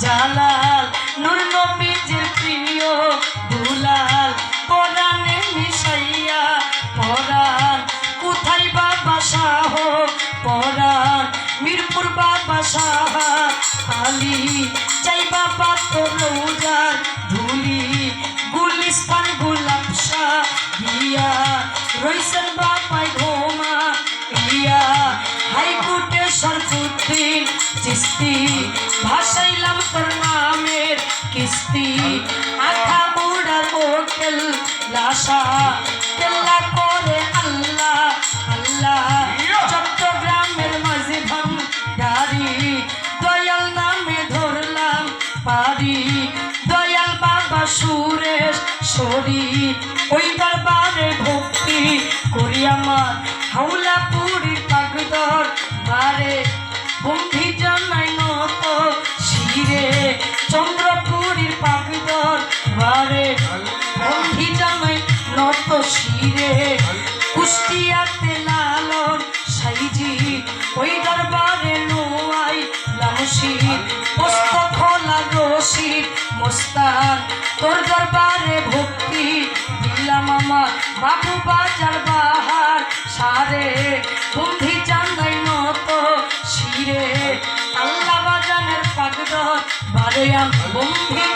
জালাল, নূর নবীজির প্রিয় দুলাল, পরাণে মিশাইয়া পরাণ। কোথায় বাবা শাহ? পরাণ। মিরপুর বাবা শাহ, আলী। চাই বাবা তো রৌজার ধুলি, গুলিস্তান গুলাব শাহ গিয়া রইসেন বাবাই ঘোমা ইয়া হাইকোর্টেশ্বর চুদ্দিন চিস্তি কিস্তি। আখা মুড়ার হোটেল লাশা কেল্লা করে আল্লাহ আল্লাহ। চট্টগ্রামের মাঝে ভান্ডারি দয়াল নামে ধরলাম পারি দয়াল বাবা সুরেশ সরি ওই দরবারে ভক্তি করি আমার হাওলা পুরীর পাগদর বারে বন্ধি শিরে কুষ্টিয়াতে লালন সাইজি, ওই দরবারে নোয়াই লামশির পোস্ত খোলা রশিদ মোস্তান, তোর দরবারে ভক্তি। দিলাম আমার বাবু বাজার বাহার সারে বন্ধি জানাই নত শিরে। আল্লাহ বাজানের পাগদর বারে আম বন্ধি